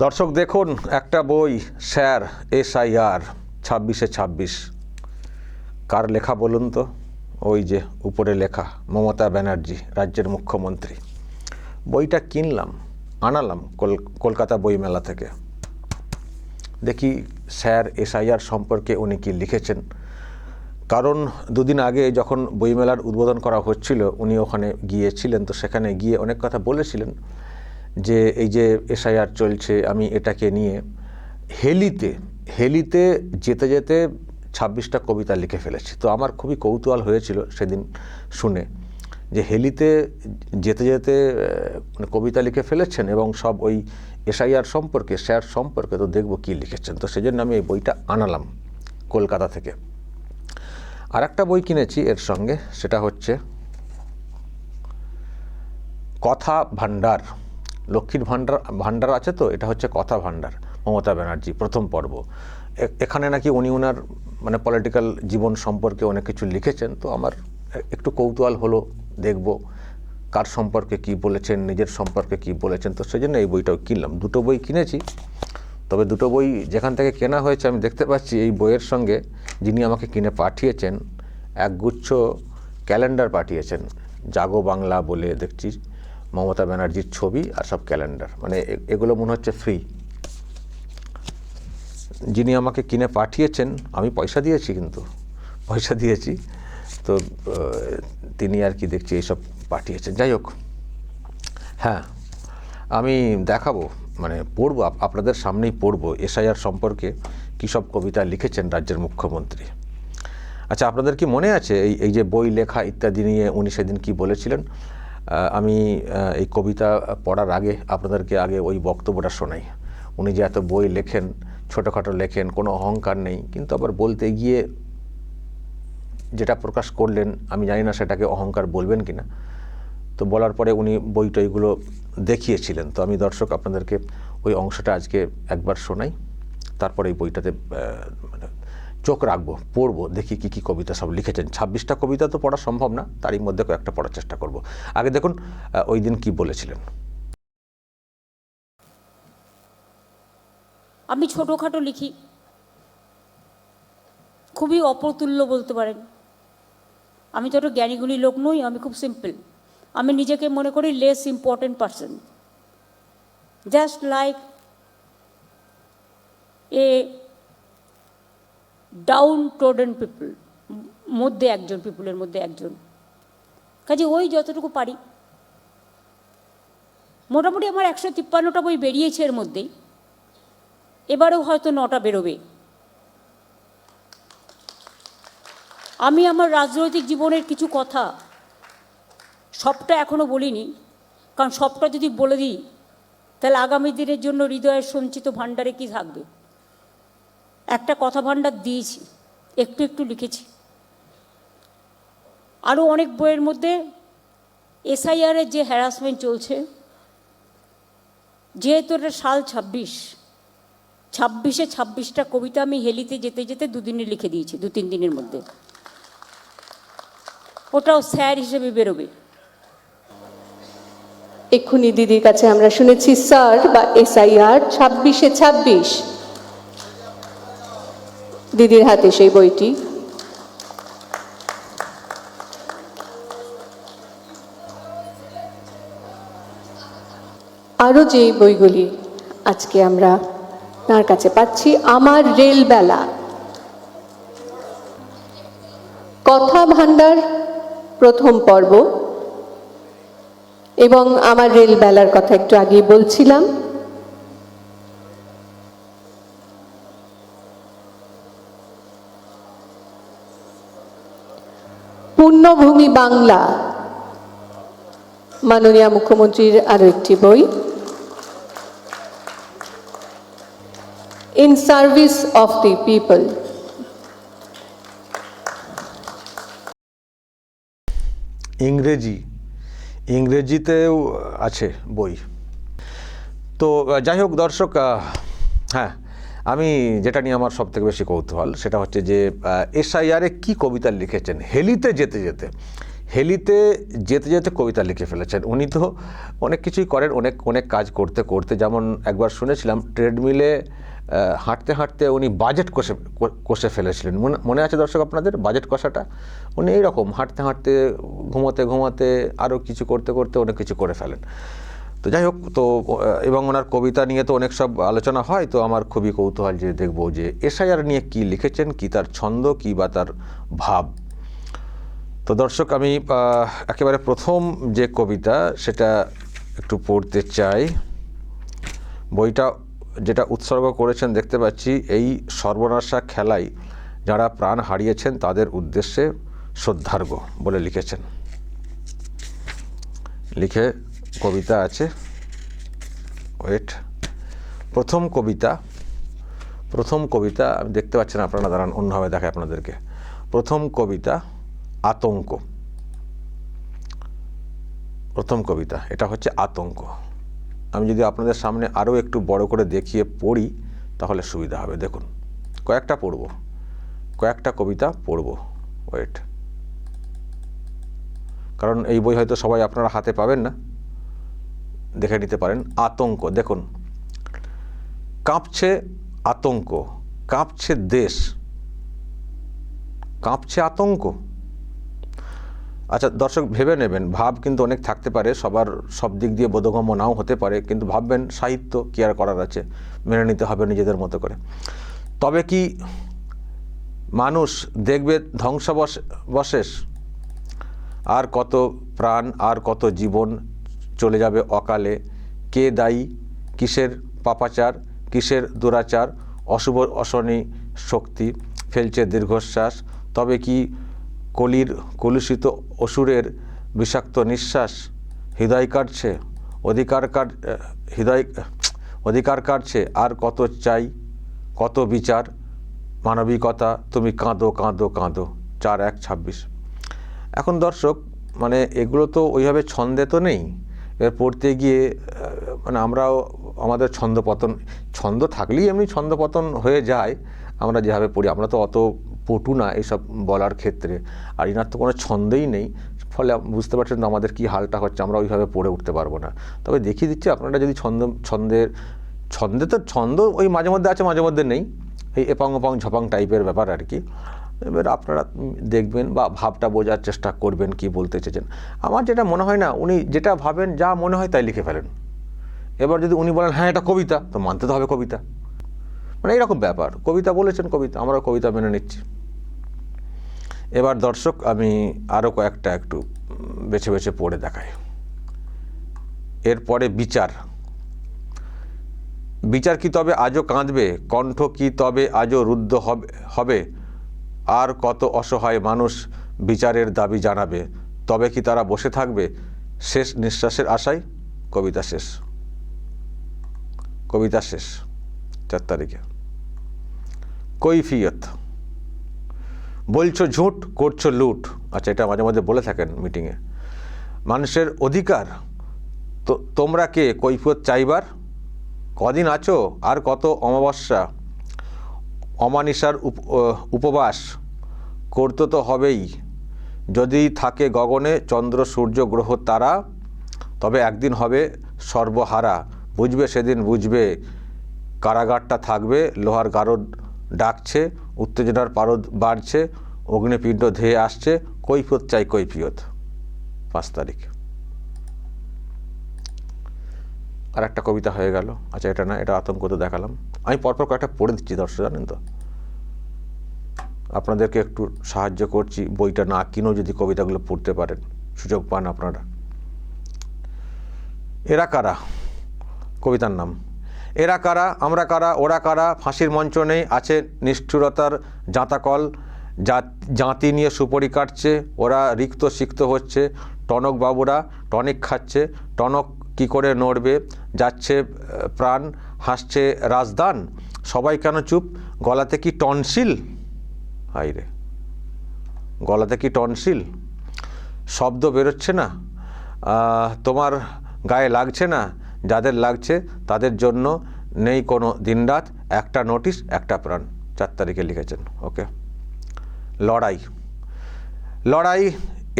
দর্শক দেখুন, একটা বই, স্যার এসআইআর ছাব্বিশে ছাব্বিশ। কার লেখা বলুন তো? ওই যে উপরে লেখা, মমতা ব্যানার্জি, রাজ্যের মুখ্যমন্ত্রী। বইটা কিনলাম, আনালাম কল- কলকাতা বইমেলা থেকে। দেখি স্যার এসআইআর সম্পর্কে উনি কি লিখেছেন। কারণ দুদিন আগে যখন বইমেলার উদ্বোধন করা হচ্ছিল, উনি ওখানে গিয়েছিলেন, তো সেখানে গিয়ে অনেক কথা বলেছিলেন। যে এই যে এসআইআর চলছে, আমি এটাকে নিয়ে হেলিতে হেলিতে যেতে যেতে ছাব্বিশটা কবিতা লিখে ফেলেছি। তো আমার খুবই কৌতূহল হয়েছিল সেদিন শুনে যে হেলিতে যেতে যেতে মানে কবিতা লিখে ফেলেছেন এবং সব ওই এসআইআর সম্পর্কে, স্যার সম্পর্কে তো দেখব কী লিখেছেন। তো সেজন্য আমি এই বইটা আনালাম কলকাতা থেকে। আর একটা বই কিনেছি এর সঙ্গে, সেটা হচ্ছে কথা ভাণ্ডার। লক্ষ্মীর ভাণ্ডার ভাণ্ডার আছে তো, এটা হচ্ছে কথা ভাণ্ডার, মমতা ব্যানার্জি, প্রথম পর্ব। এখানে নাকি উনি ওনার মানে পলিটিক্যাল জীবন সম্পর্কে অনেক কিছু লিখেছেন, তো আমার একটু কৌতূহল হলো, দেখব কার সম্পর্কে কি বলেছেন, নিজের সম্পর্কে কি বলেছেন, তো সেই জন্য এই বইটাও কিনলাম। দুটো বই কিনেছি, তবে দুটো বই যেখান থেকে কেনা হয়েছে আমি দেখতে পাচ্ছি, এই বইয়ের সঙ্গে যিনি আমাকে কিনে পাঠিয়েছেন, একগুচ্ছ ক্যালেন্ডার পাঠিয়েছেন, জাগো বাংলা বলে দেখছি। মমতা ব্যানার্জির ছবি আর সব ক্যালেন্ডার। মানে এগুলো মনে হচ্ছে ফ্রি যিনি আমাকে কিনে পাঠিয়েছেন, আমি পয়সা দিয়েছি কিন্তু, পয়সা দিয়েছি। তো তিনি আর কি দেখছি এইসব পাঠিয়েছেন। যাই হোক হ্যাঁ আমি দেখাবো মানে পড়ব, আপ- আপনাদের সামনেই পড়ব এসআইআর সম্পর্কে কী সব কবিতা লিখেছেন রাজ্যের মুখ্যমন্ত্রী। আচ্ছা আপনাদের কি মনে আছে এই এই যে বই লেখা ইত্যাদি নিয়ে উনি সেদিন কি বলেছিলেন? আমি এই কবিতা পড়ার আগে আপনাদেরকে আগে ওই বক্তব্যটা শোনাই। উনি যে এত বই লেখেন, ছোটোখাটো লেখেন, কোনো অহংকার নেই, কিন্তু আবার বলতে গিয়ে যেটা প্রকাশ করলেন, আমি জানি না সেটাকে অহংকার বলবেন কিনা। তো বলার পরে উনি বই টইগুলো দেখিয়েছিলেন। তো আমি দর্শক আপনাদেরকে ওই অংশটা আজকে একবার শোনাই, তারপরে এই বইটাতে মানে চোখ রাখব, পড়ব, দেখি কী কী কবিতা সব লিখেছেন। ছাব্বিশটা কবিতা তো পড়া সম্ভব না, তারই মধ্যে কয়েকটা পড়ার চেষ্টা করব। আগে দেখুন ওই দিন কি বলেছিলেন। আমি ছোটোখাটো লিখি। খুবই অপ্রতুল্য বলতে পারেন। আমি তো একটা জ্ঞানীগুণী লোক নই, আমি খুব সিম্পল আমি নিজেকে মনে করি less important person just like a downtrodden people মধ্যে একজন পিপুলের মধ্যে একজন। কাজে ওই যতটুকু পারি। মোটামুটি আমার একশো তিপ্পান্নটা বই বেরিয়েছে এর মধ্যেই। এবারেও হয়তো নটা বেরোবে। আমি আমার রাজনৈতিক জীবনের কিছু কথা সবটা এখনও বলিনি। কারণ সবটা যদি বলে দিই, তাহলে আগামী দিনের জন্য হৃদয়ের সঞ্চিত ভাণ্ডারে কি থাকবে? একটা কথা ভাণ্ডার দিয়েছি, একটু একটু লিখেছি। আরও অনেক বইয়ের মধ্যে এসআইআরের যে হ্যারাসমেন্ট চলছে, যেহেতু এটা সাল ছাব্বিশ, ছাব্বিশে ছাব্বিশটা কবিতা আমি হেলিতে যেতে যেতে দুদিনে লিখে দিয়েছি, দু তিন দিনের মধ্যে। ওটাও স্যার হিসেবে বেরোবে। এক্ষুনি দিদির কাছে আমরা শুনেছি, স্যার বা এসআইআর ছাব্বিশে ছাব্বিশ। দিদির হাতে সেই বইটি। আরও যে বইগুলি আজকে আমরা তার কাছে পাচ্ছি, আমার রেলবেলা। কথা ভাণ্ডার প্রথম পর্ব। এবং আমার রেলবেলার কথা একটু আগে বলছিলাম। পূর্ণভূমি বাংলা। মাননীয় মুখ্যমন্ত্রীর আরও একটি বই। In service of the people. ইংরেজি। ইংরেজিতেও আছে বই। তো যাই হোক, দর্শক হ্যাঁ আমি যেটা নিয়ে আমার সবথেকে বেশি কৌতূহল, সেটা হচ্ছে যে এসআইআরে কি কবিতা লিখেছেন? হেলিতে যেতে যেতে, হেলিতে যেতে যেতে কবিতা লিখে ফেলেছেন। উনি তো অনেক কিছুই করেন, অনেক অনেক কাজ করতে করতে যেমন একবার শুনেছিলাম, ট্রেডমিলে হাঁটতে হাঁটতে উনি বাজেট কষে কষে ফেলেছিলেন। মনে আছে দর্শক আপনাদের বাজেট কষাটা? উনি এইরকম হাঁটতে হাঁটতে, ঘুমোতে, ঘুমাতে আরও কিছু করতে করতে অনেক কিছু করে ফেলেন। তো যাই হোক, তো এবং ওনার কবিতা নিয়ে তো অনেক সব আলোচনা হয়, তো আমার খুবই কৌতূহল যে দেখব যে এসআইআর নিয়ে কি লিখেছেন, কি তার ছন্দ, কি বা তার ভাব। তো দর্শক, আমি একেবারে প্রথম যে কবিতা সেটা একটু পড়তে চাই। বইটা যেটা উৎসর্গ করেছেন দেখতে পাচ্ছি, এই সর্বনাশা খেলায় যারা প্রাণ হারিয়েছেন তাদের উদ্দেশ্যে শ্রদ্ধার্ঘ বলে লিখেছেন। লিখে কবিতা আছে। ওয়েট প্রথম কবিতা প্রথম কবিতা, আমি দেখতে পাচ্ছেন আপনারা দাঁড়ান, অন্যভাবে দেখে আপনাদেরকে। প্রথম কবিতা, আতঙ্ক। প্রথম কবিতা, এটা হচ্ছে আতঙ্ক। আমি যদি আপনাদের সামনে আরও একটু বড় করে দেখিয়ে পড়ি, তাহলে সুবিধা হবে। দেখুন, কয়েকটা পড়ব। কয়েকটা কবিতা পড়ব। ওয়েট কারণ এই বই হয়তো সবাই আপনারা হাতে পাবেন না। দেখে নিতে পারেন, আতঙ্ক। দেখুন, কাঁপছে আতঙ্ক, কাঁপছে দেশ, কাঁপছে আতঙ্ক। আচ্ছা দর্শক, ভেবে নেবেন, ভাব কিন্তু অনেক থাকতে পারে, সবার সব দিক দিয়ে বোধগম্য নাও হতে পারে, কিন্তু ভাববেন সাহিত্য কি আর করার আছে, মেনে নিতে হবে নিজেদের মতো করে। তবে কি মানুষ দেখবে ধ্বংসাবশ বশেষ আর কত প্রাণ, আর কত জীবন চলে যাবে অকালে। কে দায়ী? কিসের পাপাচার? কিসের দুরাচার? অশুভ অশনি শক্তি ফেলছে দীর্ঘশ্বাস। তবে কি কলির কলুষিত অসুরের বিষাক্ত নিঃশ্বাস হৃদয় কাটছে? অধিকার কাট হৃদয় অধিকার কাটছে। আর কত চাই? কত বিচার? মানবিকতা, তুমি কাঁদো কাঁদো কাঁদো। চার এক ছাব্বিশ। এখন দর্শক মানে এগুলো তো ওইভাবে ছন্দে তো নেই। পড়তে গিয়ে মানে আমরাও আমাদের ছন্দপতন, ছন্দ থাকলেই এমনি ছন্দপতন হয়ে যায়, আমরা যেভাবে পড়ি। আমরা তো অত পটু না এইসব বলার ক্ষেত্রে। আর ইনার তো কোনো ছন্দই নেই, ফলে বুঝতে পারছেন তো আমাদের কী হালটা হচ্ছে, আমরা ওইভাবে পড়ে উঠতে পারব না। তবে দেখিয়ে দিচ্ছি, আপনারা যদি ছন্দ, ছন্দের, ছন্দে তো ছন্দ ওই মাঝে মধ্যে আছে, মাঝে মধ্যে নেই। এই এপাং ওপাং ঝপাং টাইপের ব্যাপার আর কি। এবার আপনারা দেখবেন বা ভাবটা বোঝার চেষ্টা করবেন কি বলতে চেয়েছেন। আমার যেটা মনে হয় না, উনি যেটা ভাবেন, যা মনে হয় তাই লিখে ফেলেন। এবার যদি উনি বলেন হ্যাঁ এটা কবিতা, তো মানতে তো হবে কবিতা। মানে এইরকম ব্যাপার। কবিতা বলেছেন কবিতা, আমরা কবিতা মেনে নিচ্ছি। এবার দর্শক, আমি আরও কয়েকটা একটু বেছে বেছে পড়ে দেখাই। এরপরে বিচার। বিচার কি তবে আজও কাঁদবে? কণ্ঠ কি তবে আজও রুদ্ধ হবে হবে? আর কত অসহায় মানুষ বিচারের দাবি জানাবে? তবে কি তারা বসে থাকবে? শেষ নিঃশ্বাসের আশায় কবিতা শেষ। কবিতা শেষ, চার তারিখে। কৈফিয়ত। বলছো ঝুট, করছ লুট। আচ্ছা এটা মাঝে মাঝে বলে থাকেন মিটিংয়ে। মানুষের অধিকার, তো তোমরা কে? কৈফিয়ত চাইবার? কদিন আছো? আর কত অমাবস্যা? অমানিসার উপ- উপবাস করতে তো হবেই। যদি থাকে গগনে চন্দ্র সূর্য গ্রহ তারা, তবে একদিন হবে সর্বহারা। বুঝবে সেদিন বুঝবে, কারাগারটা থাকবে, লোহার গারদ ডাকছে, উত্তেজনার পারদ বাড়ছে, অগ্নিপিণ্ড ধেয়ে আসছে, কৈফিয়ত চাই কৈফিয়ত। পাঁচ তারিখ। আর একটা কবিতা হয়ে গেল। আচ্ছা এটা না, এটা আতঙ্ক তো দেখালাম। আমি পরপর কয়েকটা পড়ে দিচ্ছি, দর্শক, জানেন তো। আপনাদেরকে একটু সাহায্য করছি, বইটা না কিনেও যদি কবিতাগুলো পড়তে পারেন। সুযোগ পান আপনারা। এরা কারা? কবিতার নাম। এরা কারা? আমরা কারা? ওরা কারা? ফাঁসির মঞ্চ নেই, আছে নিষ্ঠুরতার জাঁতাকল। জাত- জাঁতি নিয়ে সুপরি কাটছে, ওরা রিক্ত সিক্ত হচ্ছে। টনক বাবুরা টনিক খাচ্ছে, টনক কি করে নড়বে, যাচ্ছে প্রাণ, হাসছে রাজদান, সবাই কেন চুপ? গলাতে কি টনসিল হাই রে গলাতে কি টনসিল শব্দ বেরোচ্ছে না। তোমার গায়ে লাগছে না? যাদের লাগছে, তাদের জন্য নেই কোনো দিনরাত। একটা নোটিশ, একটা প্রাণ। চার তারিখে লিখেছেন। ওকে। লড়াই। লড়াই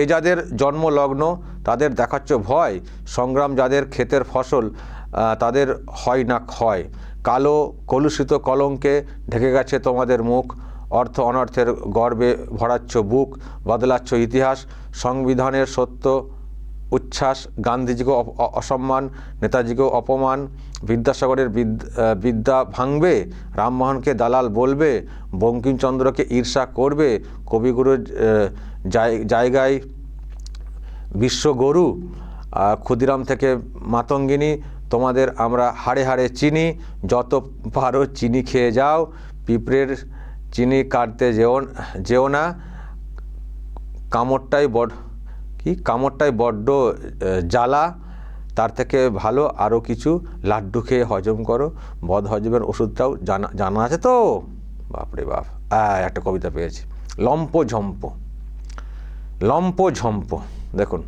এ যাদের জন্মলগ্ন, তাদের দেখাচ্ছ ভয়, সংগ্রাম যাদের ক্ষেতের ফসল তাদের হয় না ক্ষয়। কালো কলুষিত কলঙ্কে ঢেকে গেছে তোমাদের মুখ, অর্থ অনর্থের গর্বে ভরাচ্ছ বুক, বদলাচ্ছ ইতিহাস, সংবিধানের সত্য উচ্ছ্বাস, গান্ধীজিকেও অসম্মান, নেতাজিকেও অপমান, বিদ্যাসাগরের বিদ- বিদ্যা ভাঙবে রামমোহনকে দালাল বলবে, বঙ্কিমচন্দ্রকে ঈর্ষা করবে, কবিগুরুর জায়- জায়গায় বিশ্বগরু ক্ষুদিরাম থেকে মাতঙ্গিনী, তোমাদের আমরা হাড়ে হাড়ে চিনি, যত পারো চিনি খেয়ে যাও, পিঁপড়ের চিনি কাটতে যেও যেও না, কামড়টাই বড কি? কামড়টাই বড্ড জ্বালা, তার থেকে ভালো আরও কিছু লাড্ডু খেয়ে হজম করো। বদ হজমের ওষুধটাও জানা জানা আছে তো? বাপরে বাপ। একটা কবিতা পেয়েছি। লম্প ঝম্প। লম্প ঝম্প। দেখুন।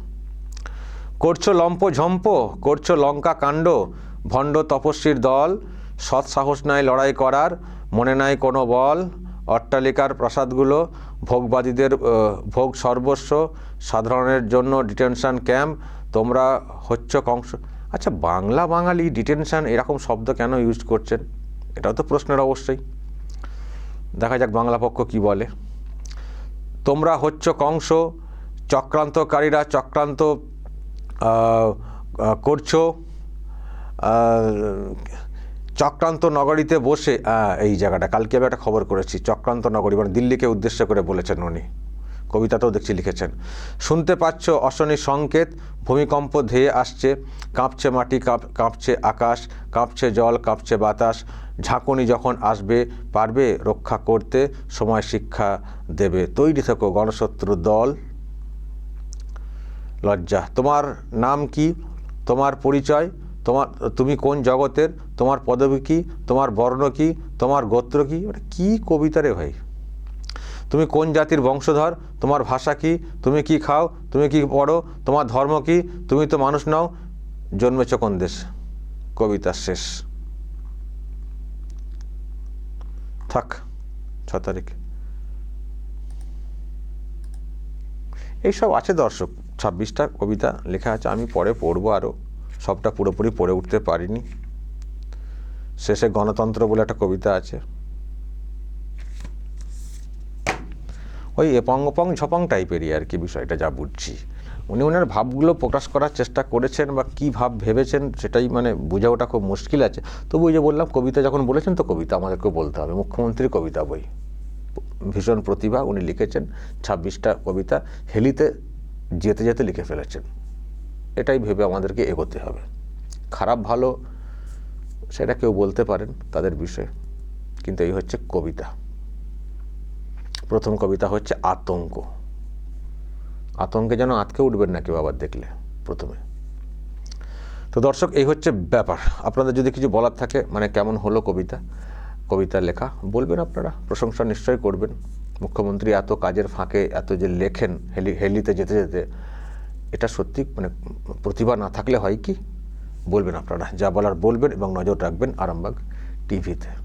করছ লম্প ঝম্প, করছ লঙ্কা কাণ্ড, ভণ্ড তপস্বীর দল সৎ সাহস নাই লড়াই করার, মনে নাই কোনো বল। অট্টালিকার প্রাসাদগুলো ভোগবাদীদের ভোগ সর্বস্ব সাধারণের জন্য ডিটেনশন ক্যাম্প। তোমরা হচ্ছ কংস। আচ্ছা বাংলা বাঙালি ডিটেনশন এরকম শব্দ কেন ইউজ করছেন? এটাও তো প্রশ্নের অবশ্যই। দেখা যাক বাংলা পক্ষ কি বলে। তোমরা হচ্ছ কংস, চক্রান্তকারীরা চক্রান্ত করছ। চক্রান্ত নগরীতে বসে এই জায়গাটা। কালকে আমি একটা খবর করেছি, চক্রান্ত নগরী মানে দিল্লিকে উদ্দেশ্য করে বলেছেন উনি। কবিতাতেও দেখছি লিখেছেন, শুনতে পাচ্ছ অশনি সংকেত, ভূমিকম্প ধেয়ে আসছে, কাঁপছে মাটি, কাঁপ, কাঁপছে আকাশ, কাঁপছে জল, কাঁপছে বাতাস, ঝাঁকুনি যখন আসবে, পারবে রক্ষা করতে, সময় শিক্ষা দেবে। তৈরি থেকো গণশত্রুর দল। লজ্জা, তোমার নাম কি? তোমার পরিচয়? তোমার তুমি কোন জগতের? তোমার পদবী কী? তোমার বর্ণ কী? তোমার গোত্র কী? ওটা কী কবিতা রে ভাই? তুমি কোন জাতির বংশধর? তোমার ভাষা কী? তুমি কি খাও? তুমি কি পড়ো? তোমার ধর্ম কী? তুমি তো মানুষ নাও। জন্মেছ কোন দেশ? কবিতা শেষ। থাক, ছ তারিখ। এইসব আছে দর্শক। ছাব্বিশটা কবিতা লেখা আছে। আমি পরে পড়ব আরও সবটা পুরোপুরি পড়ে উঠতে পারিনি। শেষে গণতন্ত্র বলে একটা কবিতা আছে। ওই এপং অপং ঝপং টাইপেরই আর কি বিষয়টা, যা বুঝছি। উনি ওনার ভাবগুলো প্রকাশ করার চেষ্টা করেছেন বা কী ভাব ভেবেছেন সেটাই মানে বোঝা ওটা খুব মুশকিল আছে। তবু ওই যে বললাম, কবিতা যখন বলেছেন তো কবিতা আমাদেরকে বলতে হবে। মুখ্যমন্ত্রীর কবিতা বই। ভীষণ প্রতিভা উনি লিখেছেন, ছাব্বিশটা কবিতা হেলিতে যেতে যেতে লিখে ফেলেছেন। এটাই ভেবে আমাদেরকে এগোতে হবে। খারাপ ভালো সেটা কেউ বলতে পারেন তাদের বিষয়ে। কিন্তু এই হচ্ছে কবিতা। প্রথম কবিতা হচ্ছে আতঙ্ক। আতঙ্কে যেন আতকে উঠবেন না কেউ আবার দেখলে প্রথমে। তো দর্শক, এই হচ্ছে ব্যাপার। আপনাদের যদি কিছু বলার থাকে মানে কেমন হলো কবিতা কবিতা লেখা, বলবেন আপনারা। প্রশংসা নিশ্চয়ই করবেন। মুখ্যমন্ত্রী এত কাজের ফাঁকে, এত যে লেখেন, হেলি হেলিতে যেতে যেতে, এটা সত্যি মানে প্রতিভা না থাকলে হয় কি? বলবেন আপনারা। যা বলার বলবেন এবং নজর রাখবেন আরামবাগ টিভিতে।